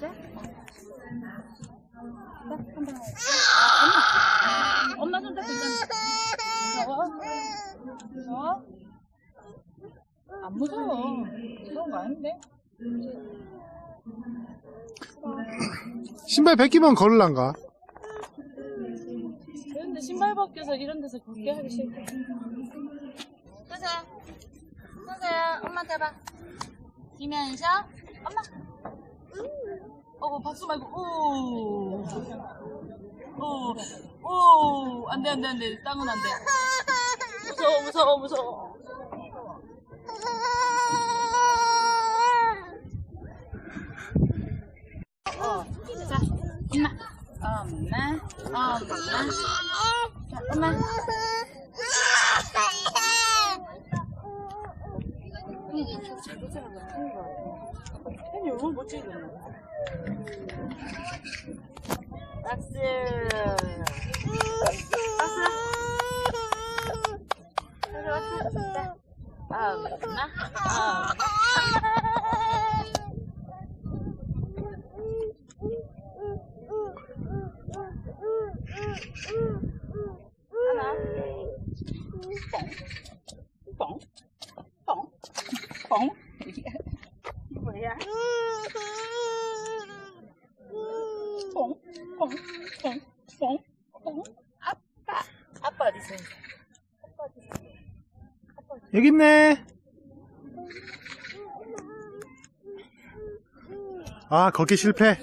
자. 아, 엄마. 엄마 손 잡고 있잖아. 무서워? 무서워? 안 무서워. 무서운 거 아닌데? 신발 벗기면 걸을란가? 그런데 신발 벗겨서 이런 데서 걷게 하기 싫다. 서서야. 서서야, 엄마한테 해봐. 김현서, 엄마. 어, 박수 말고, 오. 오, 오. 안 돼, 안 돼, 안 돼. 땅은 안 돼. 무서워, 무서워, 무서워. 어, 자, 엄마. 엄마, 엄마. 자, 엄마. 펜이 얼마나 멋지겠네. 박 수. 박수. 박수, 박수. 자, 엄마, 엄마. 하나. 뻥. 뻥. 뻥. 뻥. 이거 뭐야? 뻥. 뻥. 뻥. 뻥. 뻥. 아빠. 아빠 어디 있어? 여기 있네. 아, 걷기 실패.